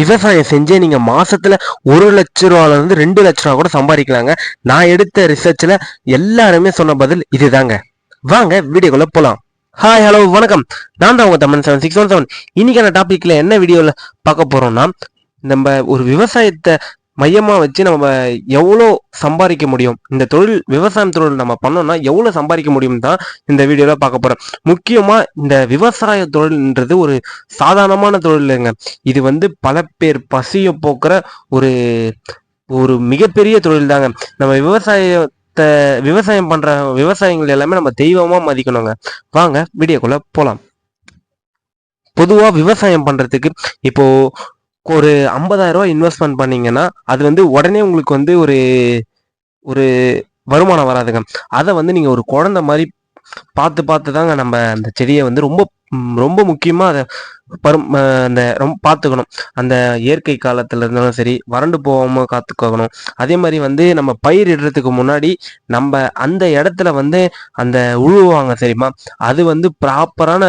விவசாயம் செஞ்சே நீங்கள் மாதத்தில் ஒரு லட்ச ரூபால இருந்து ரெண்டு லட்ச ரூபா கூட சம்பாதிக்கலாங்க. நான் எடுத்த ரிசர்ச்சில் எல்லாருமே சொன்ன பதில் இதுதாங்க. வாங்க வீடியோக்குள்ளே போகலாம் ஹாய் ஹலோ வணக்கம். நான் தான் உங்கள் Tamil seven six one seven இன்னைக்கான டாப்பிக்கில் என்ன வீடியோவில் பார்க்க போகிறோம்னா நம்ம ஒரு விவசாயத்தை மையமா வச்சு நம்ம எவ்வளோ சம்பாதிக்க முடியும்? இந்த தொழில் விவசாயம் தொழில் நம்ம பண்ணோம்னா எவ்வளோ சம்பாதிக்க முடியும் தான் இந்த வீடியோவில் பார்க்க போறோம். முக்கியமா இந்த விவசாய தொழில்ன்றது ஒரு சாதாரணமான தொழில் இல்லைங்க. இது வந்து பல பேர் பசியை போக்குற ஒரு ஒரு மிகப்பெரிய தொழில் தாங்க. நம்ம விவசாயத்தை விவசாயம் பண்ற விவசாயிகள் எல்லாமே நம்ம தெய்வமா மதிக்கணுங்க. வாங்க வீடியோக்குள்ள போகலாம் பொதுவா விவசாயம் பண்றதுக்கு இப்போ ஒரு ஐம்பதாயிரம் ரூபாய் இன்வெஸ்ட்மெண்ட் பண்ணீங்கன்னா அது வந்து உடனே உங்களுக்கு வந்து ஒரு ஒரு வருமானம் வராதுங்க. அதை வந்து நீங்கள் ஒரு குழந்த மாதிரி பார்த்து பார்த்து தாங்க நம்ம அந்த செடியை வந்து ரொம்ப ரொம்ப முக்கியமாக அதை பரும் அந்த ரொம்ப பார்த்துக்கணும் அந்த இயற்கை காலத்துல இருந்தாலும் சரி வறண்டு போகாம காத்துக்கணும் அதே மாதிரி வந்து நம்ம பயிர் இடுறதுக்கு முன்னாடி நம்ம அந்த இடத்துல வந்து அந்த உழுவாங்க சரிமா அது வந்து ப்ராப்பரான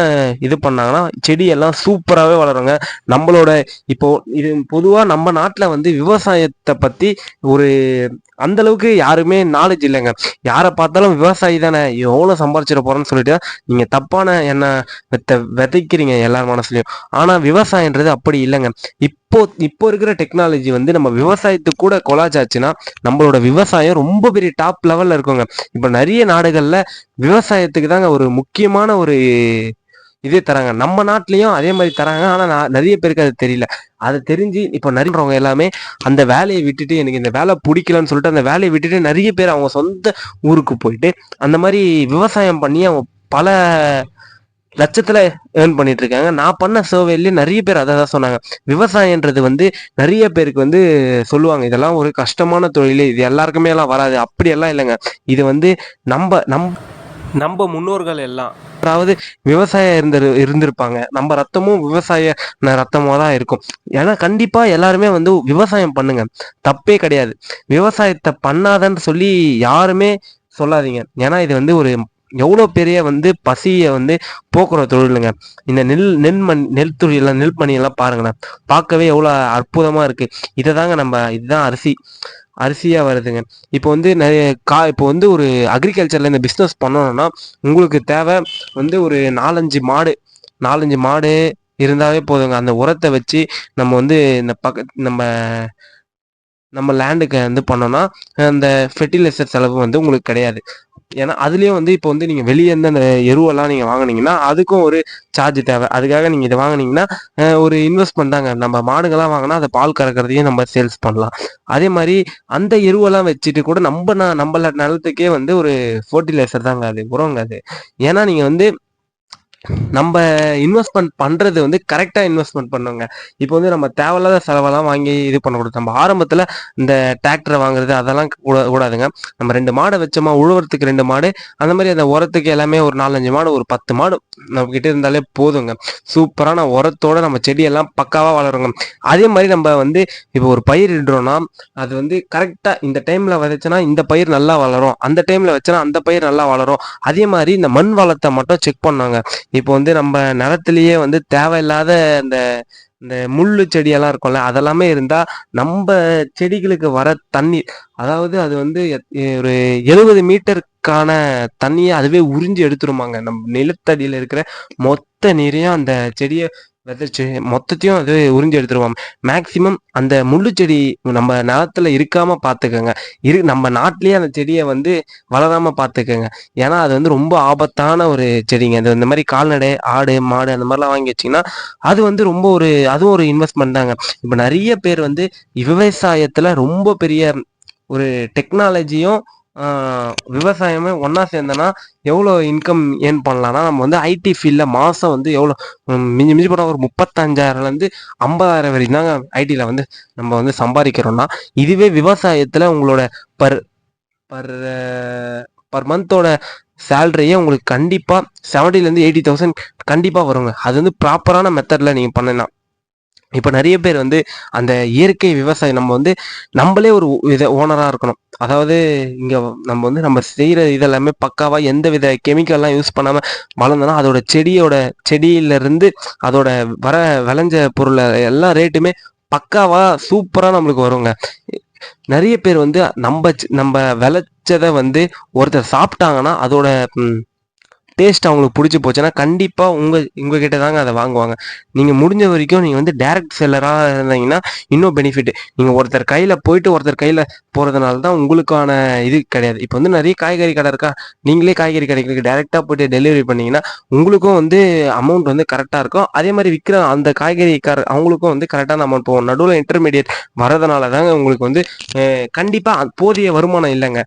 இது பண்ணாங்கன்னா செடியெல்லாம் சூப்பராகவே வளருங்க. நம்மளோட இப்போ இது பொதுவாக நம்ம நாட்டில் வந்து விவசாயத்தை பற்றி ஒரு அந்த அளவுக்கு யாருமே நாலேஜ் இல்லைங்க. யாரை பார்த்தாலும் விவசாயி தானே எவ்வளோ சம்பாரிச்சிட போறேன்னு சொல்லிட்டு நீங்க தப்பான என்ன வித்த விதைக்கிறீங்க எல்லார் மனசுலயும். ஆனா விவசாயன்றது அப்படி இல்லைங்க. இப்போ இப்போ இருக்கிற டெக்னாலஜி வந்து நம்ம விவசாயத்துக்கு கூட கொலாச்சாச்சுன்னா நம்மளோட விவசாயம் ரொம்ப பெரிய டாப் லெவல்ல இருக்குங்க. இப்போ நிறைய நாடுகள்ல விவசாயத்துக்கு தாங்க ஒரு முக்கியமான ஒரு இதே தராங்க. நம்ம நாட்டிலையும் அதே மாதிரி தராங்க. ஆனா நான் நிறைய பேருக்கு அது தெரியல. அதை தெரிஞ்சு இப்போ நிறையவங்க எல்லாமே அந்த வேலையை விட்டுட்டு எனக்கு இந்த வேலை பிடிக்கலன்னு சொல்லிட்டு அந்த வேலையை விட்டுட்டு நிறைய பேர் அவங்க சொந்த ஊருக்கு போயிட்டு அந்த மாதிரி விவசாயம் பண்ணி அவங்க பல லட்சத்துல ஏர்ன் பண்ணிட்டு இருக்காங்க நான் பண்ண சர்வேலயே நிறைய பேர் அதை தான் சொன்னாங்க. விவசாயன்றது வந்து நிறைய பேருக்கு வந்து சொல்லுவாங்க. இதெல்லாம் ஒரு கஷ்டமான தொழில். இது எல்லாருக்குமே எல்லாம் வராது. அப்படியெல்லாம் இல்லைங்க. இது வந்து நம்ம நம் நம்ம முன்னோர்கள் எல்லாம் அதாவது விவசாயம் இருந்த இருந்திருப்பாங்க. நம்ம ரத்தமும் விவசாய ரத்தமாக தான் இருக்கும். ஏன்னா கண்டிப்பா எல்லாருமே வந்து விவசாயம் பண்ணுங்க. தப்பே கிடையாது. விவசாயத்தை பண்ணாதன்னு சொல்லி யாருமே சொல்லாதீங்க. ஏன்னா இது வந்து ஒரு எவ்வளோ பெரிய வந்து பசியை வந்து போக்குற தொழிலுங்க இந்த நெல் நெல்மண் நெல் தொழிலாம் நெல் பணியெல்லாம் பாருங்களேன் பார்க்கவே எவ்வளோ அற்புதமாக இருக்குது இதை தாங்க நம்ம இதுதான் அரிசி. அரிசியாக வருதுங்க. இப்போ வந்து நிறைய கா இப்போ வந்து ஒரு அக்ரிகல்ச்சரில் இந்த பிஸ்னஸ் பண்ணணும்னா உங்களுக்கு தேவை வந்து ஒரு நாலஞ்சு மாடு. நாலஞ்சு மாடு இருந்தாவே போதுங்க. அந்த உரத்தை வச்சு நம்ம வந்து இந்த பக்க நம்ம நம்ம லேண்டுக்கு வந்து பண்ணோம்னா அந்த ஃபெர்டிலைசர் செலவு வந்து உங்களுக்கு கிடையாது. ஏன்னா அதுலேயும் வந்து இப்போ வந்து நீங்கள் வெளியே இருந்து அந்த எருவெல்லாம் நீங்கள் வாங்கினீங்கன்னா அதுக்கும் ஒரு சார்ஜ் தேவை. அதுக்காக நீங்கள் இதை வாங்குனீங்கன்னா ஒரு இன்வெஸ்ட்மெண்ட் தாங்க. நம்ம மாடுகள்லாம் வாங்கினா அதை பால் கறக்கிறதையும் நம்ம சேல்ஸ் பண்ணலாம். அதே மாதிரி அந்த எருவெல்லாம் வச்சுட்டு கூட நம்ம ந- நம்மள நிலத்துக்கே வந்து ஒரு ஃபர்டிலைசர் தாங்க அது உரங்க அது. ஏன்னா நீங்கள் வந்து நம்ம இன்வெஸ்ட்மெண்ட் பண்றது வந்து கரெக்டா இன்வெஸ்ட்மெண்ட் பண்ணுங்க. இப்போ வந்து நம்ம தேவையில்லாத செலவெல்லாம் வாங்கி இது பண்ணக்கூடாது நம்ம ஆரம்பத்துல இந்த டிராக்டரை வாங்குறது அதெல்லாம் கூட கூடாதுங்க. நம்ம ரெண்டு மாடை வச்சோமா உழுவுறதுக்கு ரெண்டு மாடு அந்த மாதிரி அந்த உரத்துக்கு எல்லாமே ஒரு நாலஞ்சு மாடு ஒரு பத்து மாடு நம்ம கிட்ட இருந்தாலே போதுங்க. சூப்பரான உரத்தோட நம்ம செடியெல்லாம் பக்காவா வளருங்க. அதே மாதிரி நம்ம வந்து இப்போ ஒரு பயிர் இடுறோம்னா அது வந்து கரெக்டா இந்த டைம்ல விதைச்சோன்னா இந்த பயிர் நல்லா வளரும். அந்த டைம்ல வச்சோன்னா அந்த பயிர் நல்லா வளரும். அதே மாதிரி இந்த மண் வளத்தை மட்டும் செக் பண்ணாங்க. இப்போ வந்து நம்ம நிலத்திலேயே வந்து தேவையில்லாத அந்த இந்த முள்ளு செடியெல்லாம் இருக்கும்ல அதெல்லாமே இருந்தா நம்ம செடிகளுக்கு வர தண்ணீர் அதாவது அது வந்து எத்- ஒரு எழுபது மீட்டர் அதுக்கான தண்ணியை அதுவே உறிஞ்சி எடுத்துருமாங்க. நம்ம நிலத்தடியில் இருக்கிற மொத்த நீரையும் அந்த செடியை விதைச்சு மொத்தத்தையும் அது உறிஞ்சி எடுத்துருவாங்க. மேக்சிமம் அந்த முள்ளு செடி நம்ம நிலத்துல இருக்காம பார்த்துக்கோங்க இரு நம்ம நாட்டிலேயே அந்த செடியை வந்து வளராம பார்த்துக்கோங்க ஏன்னா அது வந்து ரொம்ப ஆபத்தான ஒரு செடிங்க. அது இந்த மாதிரி கால்நடை ஆடு மாடு அந்த மாதிரிலாம் வாங்கி வச்சீங்கன்னா அது வந்து ரொம்ப ஒரு அதுவும் ஒரு இன்வெஸ்ட்மெண்ட் தாங்க. இப்போ நிறைய பேர் வந்து விவசாயத்துல ரொம்ப பெரிய ஒரு டெக்னாலஜியும் விவசாயமே ஒன்றா சேர்ந்தனா எவ்வளோ இன்கம் ஏர்ன் பண்ணலாம்னா நம்ம வந்து ஐடி ஃபீல்டில் மாதம் வந்து எவ்வளோ மிஞ்சி மிஞ்சி போனால் ஒரு முப்பத்தஞ்சாயிரம்லேருந்து ஐம்பதாயிரம் வரைக்கும் தாங்க ஐடியில் வந்து நம்ம வந்து சம்பாதிக்கிறோம்னா இதுவே விவசாயத்தில் உங்களோட பர் பர் பர் மந்தோட சேலரியே உங்களுக்கு கண்டிப்பாக செவன்ட்டிலேருந்து எயிட்டி தௌசண்ட் கண்டிப்பாக வருங்க. அது வந்து ப்ராப்பரான மெத்தடில் நீங்கள் பண்ணலாம். இப்போ நிறைய பேர் வந்து அந்த இயற்கை விவசாயம் நம்ம வந்து நம்மளே ஒரு இதை ஓனராக இருக்கணும். அதாவது இங்கே நம்ம வந்து நம்ம செய்கிற இதெல்லாமே பக்காவாக எந்த வித கெமிக்கல்லாம் யூஸ் பண்ணாமல் வளர்ந்தோன்னா அதோட செடியோட செடியிலேருந்து அதோட வர விளைஞ்ச பொருளை எல்லா ரேட்டுமே பக்காவாக சூப்பராக நம்மளுக்கு வருங்க. நிறைய பேர் வந்து நம்ம நம்ம விளைச்சதை வந்து ஒருத்தர் சாப்பிட்டாங்கன்னா அதோட டேஸ்ட் அவங்களுக்கு பிடிச்சி போச்சுன்னா கண்டிப்பாக உங்கள் உங்ககிட்ட தாங்க அதை வாங்குவாங்க. நீங்கள் முடிஞ்ச வரைக்கும் நீங்கள் வந்து டேரக்ட் செல்லராக இருந்தீங்கன்னா இன்னும் பெனிஃபிட் நீங்கள் ஒருத்தர் கையில் போயிட்டு ஒருத்தர் கையில் போகிறதுனால தான் உங்களுக்கான இது கிடையாது. இப்போ வந்து நிறைய காய்கறி கடை இருக்கா? நீங்களே காய்கறி கடைகளுக்கு டேரெக்டாக போயிட்டு டெலிவரி பண்ணீங்கன்னா உங்களுக்கும் வந்து அமௌண்ட் வந்து கரெக்டாக இருக்கும். அதே மாதிரி விற்கிற அந்த காய்கறி கார் அவங்களுக்கும் வந்து கரெக்டான அமௌண்ட் போகும். நடுவில் இன்டர்மீடியட் வரதுனால தாங்க உங்களுக்கு வந்து கண்டிப்பாக போதிய வருமானம் இல்லைங்க.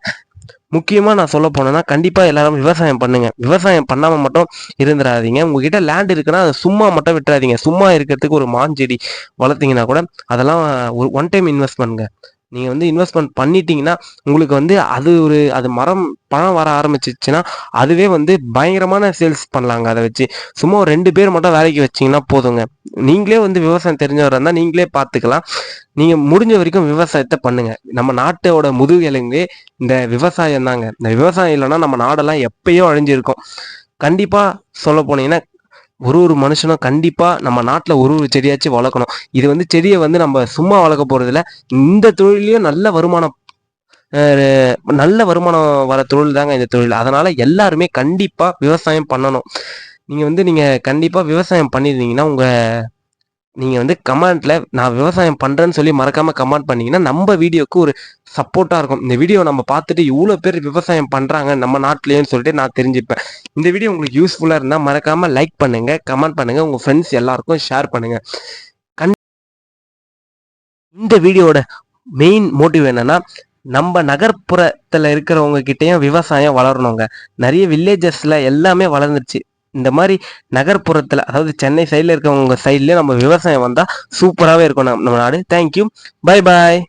முக்கியமாக நான் சொல்ல போனேன்னா கண்டிப்பாக எல்லாரும் விவசாயம் பண்ணுங்க. விவசாயம் பண்ணாமல் மட்டும் இருந்துடாதீங்க உங்ககிட்ட லேண்ட் இருக்குன்னா அதை சும்மா மட்டும் விட்டுறாதீங்க. சும்மா இருக்கிறதுக்கு ஒரு மாஞ்செடி வளர்த்தீங்கன்னா கூட அதெல்லாம் ஒரு ஒன் டைம் இன்வெஸ்ட்மெண்ட்ங்க நீங்கள் வந்து இன்வெஸ்ட்மெண்ட் பண்ணிட்டீங்கன்னா உங்களுக்கு வந்து அது ஒரு அது மரம் பழம் வர ஆரம்பிச்சிச்சுன்னா அதுவே வந்து பயங்கரமான சேல்ஸ் பண்ணலாங்க அதை வச்சு. சும்மா ஒரு ரெண்டு பேர் மட்டும் வேலைக்கு வச்சிங்கன்னா போதுங்க. நீங்களே வந்து விவசாயம் தெரிஞ்சவராக இருந்தால் நீங்களே பார்த்துக்கலாம் நீங்கள் முடிஞ்ச வரைக்கும் விவசாயத்தை பண்ணுங்க. நம்ம நாட்டோட முதுகெலும்பே இந்த விவசாயம் தாங்க இந்த விவசாயம் இல்லைன்னா நம்ம நாடெல்லாம் எப்பயோ அழிஞ்சிருக்கும். கண்டிப்பாக சொல்ல போனீங்கன்னா ஒரு ஒரு மனுஷனும் கண்டிப்பாக நம்ம நாட்டில் ஒரு ஒரு செடியாச்சும் வளர்க்கணும். இது வந்து செடியை வந்து நம்ம சும்மா வளர்க்க போகிறதில்ல இந்த தொழிலையும் நல்ல வருமானம் நல்ல வருமானம் வர தொழில் தாங்க இந்த தொழில். அதனால் எல்லாருமே கண்டிப்பாக விவசாயம் பண்ணணும். நீங்கள் வந்து நீங்கள் கண்டிப்பாக விவசாயம் பண்ணியிருந்தீங்கன்னா உங்கள் நீங்கள் வந்து கமெண்ட்டில் நான் விவசாயம் பண்ணுறேன்னு சொல்லி மறக்காமல் கமெண்ட் பண்ணிங்கன்னா நம்ம வீடியோக்கு ஒரு சப்போர்ட்டாக இருக்கும். இந்த வீடியோ நம்ம பார்த்துட்டு இவ்வளோ பேர் விவசாயம் பண்ணுறாங்க நம்ம நாட்டிலேன்னு சொல்லிட்டு நான் தெரிஞ்சுப்பேன். இந்த வீடியோ உங்களுக்கு யூஸ்ஃபுல்லாக இருந்தால் மறக்காமல் லைக் பண்ணுங்கள் கமெண்ட் பண்ணுங்கள் உங்கள் ஃப்ரெண்ட்ஸ் எல்லாருக்கும் ஷேர் பண்ணுங்கள் கண் இந்த வீடியோட மெயின் மோட்டிவ் என்னன்னா நம்ம நகர்ப்புறத்தில் இருக்கிறவங்க கிட்டேயும் விவசாயம் வளரணுங்க. நிறைய வில்லேஜஸில் எல்லாமே வளர்ந்துருச்சு. இந்த மாதிரி நகர்ப்புறத்தில் அதாவது சென்னை சைடில் இருக்கவங்க சைட்லேயே நம்ம விவசாயம் வந்தால் சூப்பராகவே இருக்கும் நம்ம நாடு. Thank you bye bye